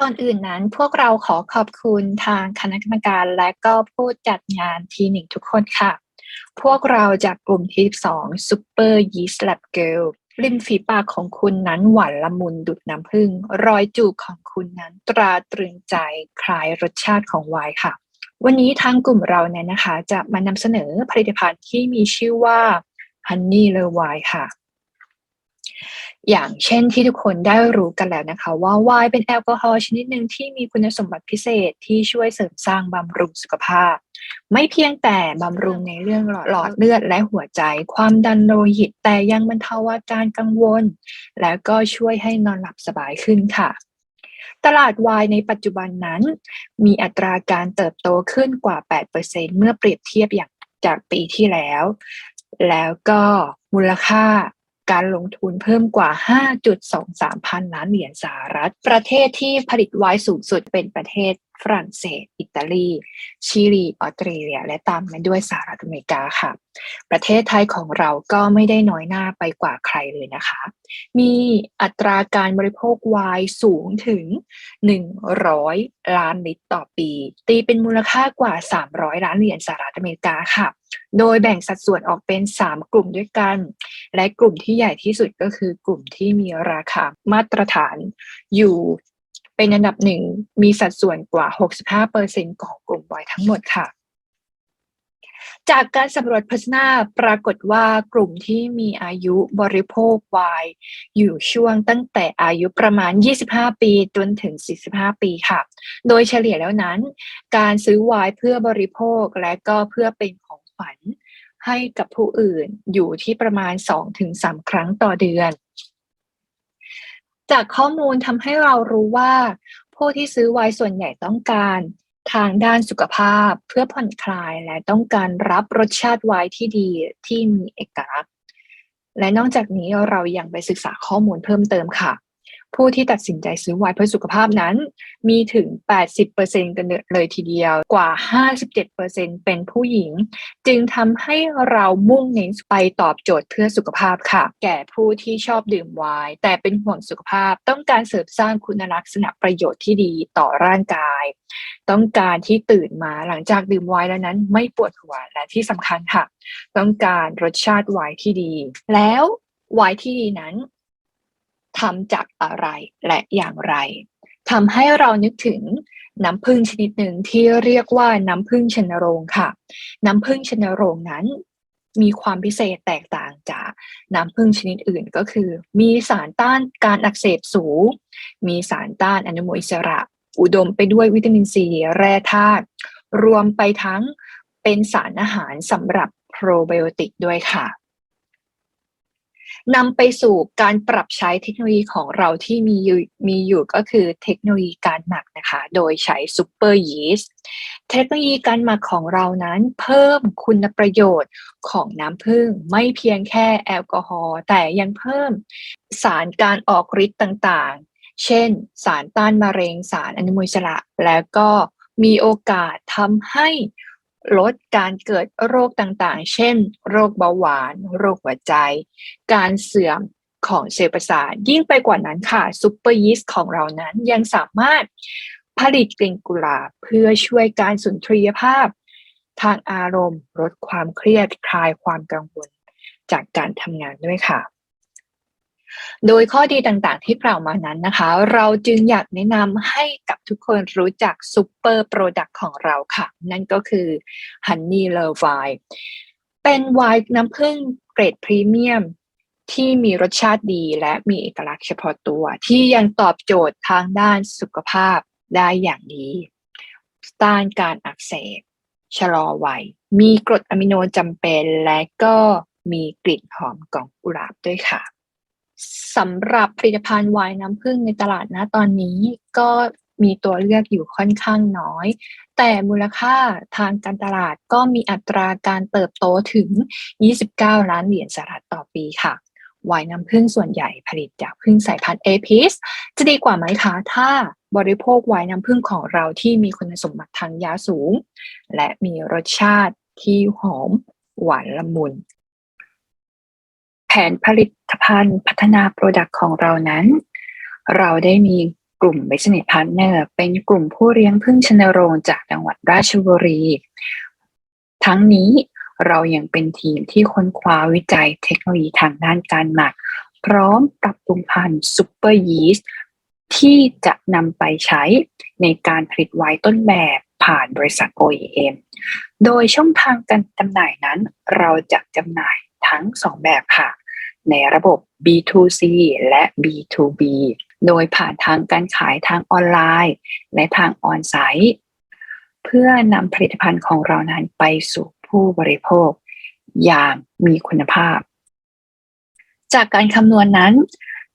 ก่อนอื่นนั้นพวกเราขอขอบคุณทางคณะกรรมการและก็ผู้จัดงานทีหนึ่งทุกคนค่ะ พวกเราจากกลุ่มที่12 Super Yeast Lab Girl ริมฝีปากของคุณนั้นหวานละมุนดุดน้ำผึ้งรอยจูบของคุณนั้นตราตรึงใจคล้ายรสชาติของไวน์ค่ะ วันนี้ทางกลุ่มเราเนี่ยนะคะ จะมานำเสนอผลิตภัณฑ์ที่มีชื่อว่า Honey l e w i n e ค่ะ อย่างเช่นที่ทุกคนได้รู้กันแล้วนะคะ ว่าไวน์เป็นแอลกอฮอล์ชนิดหนึ่งที่มีคุณสมบัติพิเศษที่ช่วยเสริมสร้างบำรุงสุขภาพ ไม่เพียงแต่บำรุงในเรื่องหลอดเลือดและหัวใจ ความดันโลหิตแต่ยังบรรเทาอาการกังวล แล้วก็ช่วยให้นอนหลับสบายขึ้นค่ะตลาดไวน์ในปัจจุบันนั้น มีอัตราการเติบโตขึ้นกว่า 8%เมื่อเปรียบเทียบอย่างจากปีที่แล้ว แล้วก็มูลค่า การลงทุนเพิ่มกว่า 5.23 พันล้านเหรียญสหรัฐ ประเทศที่ผลิตไวน์สูงสุดเป็นประเทศ ฝรั่งเศส อิตาลี ชิลี ออสเตรเลีย และตามมาด้วยสหรัฐอเมริกาค่ะ ประเทศไทยของเราก็ไม่ได้น้อยหน้าไปกว่าใครเลยนะคะ มีอัตราการบริโภคไวน์สูงถึง 100 ล้านลิตรต่อปี ตีเป็นมูลค่ากว่า 300 ล้านเหรียญสหรัฐอเมริกาค่ะ โดยแบ่งสัดส่วนออกเป็น 3 กลุ่มด้วยกัน และกลุ่มที่ใหญ่ที่สุดก็คือกลุ่มที่มีราคามาตรฐานอยู่ เป็นอันดับหนึ่งมีสัดส่วนกว่า 65%ของกลุ่มไวน์ทั้งหมดค่ะ จากการสำรวจพัฒนาปรากฏว่ากลุ่มที่มีอายุบริโภคไวน์อยู่ช่วงตั้งแต่อายุประมาณ 25 ปีจนถึง 45 ปีค่ะ โดยเฉลี่ยแล้วนั้น การซื้อไวน์เพื่อบริโภคและก็เพื่อเป็นของขวัญให้กับผู้อื่นอยู่ที่ประมาณ 2-3 ครั้งต่อเดือน จากข้อมูลทำให้เรารู้ว่า ผู้ที่ซื้อไวส่วนใหญ่ต้องการ ทางด้านสุขภาพเพื่อผ่อนคลายและต้องการรับรสชาติไวน์ที่ดีที่มีเอกลักษณ์ และนอกจากนี้เรายังไปศึกษาข้อมูลเพิ่มเติมค่ะ ผู้ที่ตัดสินใจซื้อไวน์เพื่อสุขภาพนั้น มีถึง 80%กันเลยทีเดียวกว่า 57%เป็นผู้หญิง จึงทำให้เรามุ่งเน้นไปตอบโจทย์เพื่อสุขภาพค่ะ แก่ผู้ที่ชอบดื่มไวน์แต่เป็นห่วงสุขภาพ ต้องการเสริมสร้างคุณลักษณะประโยชน์ที่ดีต่อร่างกาย ต้องการที่ตื่นมาหลังจากดื่มไวน์แล้วนั้น ไม่ปวดหัวและที่สำคัญค่ะ ต้องการรสชาติไวน์ที่ดี แล้วไวน์ที่ดีนั้น ทำจากอะไรและอย่างไรทำให้เรานึกถึงน้ำผึ้งชนิดหนึ่งที่เรียกว่าน้ำผึ้งชนโรงค่ะ น้ำผึ้งชนโรงนั้น มีความพิเศษแตกต่างจากน้ำผึ้งชนิดอื่นก็คือ มีสารต้านการอักเสบสูง มีสารต้านอนุมูลอิสระ อุดมไปด้วยวิตามินซีแร่ธาตุรวมไปทั้งเป็นสารอาหารสำหรับโปรไบโอติกด้วยค่ะ นำไปสู่การปรับใช้เทคโนโลยีของเราที่มีอยู่มีอยู่ก็คือเทคโนโลยีการหมักนะคะ โดยใช้ซูเปอร์ยีสต์เทคโนโลยีการหมักของเรานั้นเพิ่มคุณประโยชน์ของน้ำผึ้งไม่เพียงแค่แอลกอฮอล์แต่ยังเพิ่มสารการออกฤทธิ์ต่างๆ เช่น สารต้านมะเร็งสารอนุมูลอิสระ แล้วก็มีโอกาสทำให้ ลดการเกิดโรคต่างๆ เช่น โรคเบาหวาน โรคหัวใจ การเสื่อมของเซลล์ประสาทยิ่งไปกว่านั้นค่ะซูเปอร์ยีสต์ของเรานั้นยังสามารถผลิตกลิ่นกุหลาบเพื่อช่วยการสุนทรียภาพ ทางอารมณ์ลดความเครียดคลายความกังวลจากการทำงานด้วยค่ะ โดยข้อดีต่างๆที่กล่าวมานั้นนะคะ เราจึงอยากแนะนำให้กับทุกคนรู้จักซูเปอร์โปรดักต์ของเราค่ะ นั่นก็คือ Honey Love Wine เป็นไวน์น้ำผึ้งเกรดพรีเมียมที่มีรสชาติดีและมีเอกลักษณ์เฉพาะตัว ที่ยังตอบโจทย์ทางด้านสุขภาพได้อย่างดีต้านการอักเสบ ชะลอวัย มีกรดอะมิโนจำเป็นและก็มีกลิ่นหอมของกุหลาบด้วยค่ะ สำหรับผลิตภัณฑ์ไวน์น้ำผึ้งในตลาดนะตอนนี้ก็มีตัวเลือกอยู่ค่อนข้างน้อย แต่มูลค่าทางการตลาดก็มีอัตราการเติบโตถึง 29 ล้านเหรียญสหรัฐต่อปีค่ะไวน์น้ำผึ้งส่วนใหญ่ผลิตจากผึ้งสายพันธุ์เอพิสจะดีกว่าไหมคะถ้าบริโภคไวน์น้ำผึ้งของเราที่มีคุณสมบัติทางยาสูง และมีรสชาติที่หอมหวานละมุน นผลิตภัณฑ์พัฒนาโปรดักต์ของเรานั้น เราได้มีกลุ่ม Business Partner เป็นกลุ่มผู้เลี้ยงพึ่งชนโรงจากจังหวัดราชบุรี ทั้งนี้เรายังเป็นทีมที่ค้นคว้าวิจัยเทคโนโลยีทางด้านการหมัก พร้อมปรับปรุงพันธุ์ซูเปอร์ยีสต์ที่จะนำไปใช้ในการผลิตไวน์ต้นแบบผ่านบริษัท OEM โดยช่องทางการจำหน่ายนั้น เราจะจำหน่ายทั้ง 2 แบบค่ะ ในระบบ B2C และ B2B โดยผ่านทางการขายทางออนไลน์ และทางออนไซต์เพื่อนำผลิตภัณฑ์ของเรานั้นไปสู่ผู้บริโภค อย่างมีคุณภาพ จากการคำนวณนั้น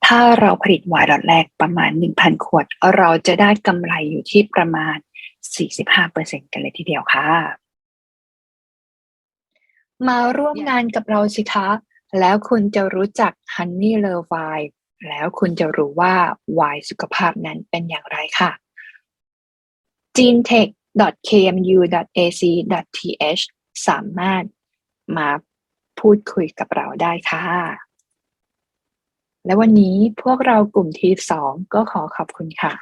ถ้าเราผลิตวน์ล็อตแรกประมาณ 1,000 ขวด เราจะได้กำไรอยู่ที่ประมาณ 45%กันเลยทีเดียวค่ะ มาร่วมงานกับเราสิคะ แล้วคุณจะรู้จัก Honey Love Wine แล้วคุณจะรู้ว่าไวน์สุขภาพนั้นเป็นอย่างไรค่ะ gentech.kmu.ac.th สามารถมาพูดคุยกับเราได้ค่ะ และวันนี้พวกเรากลุ่มทีสองก็ขอขอบคุณค่ะ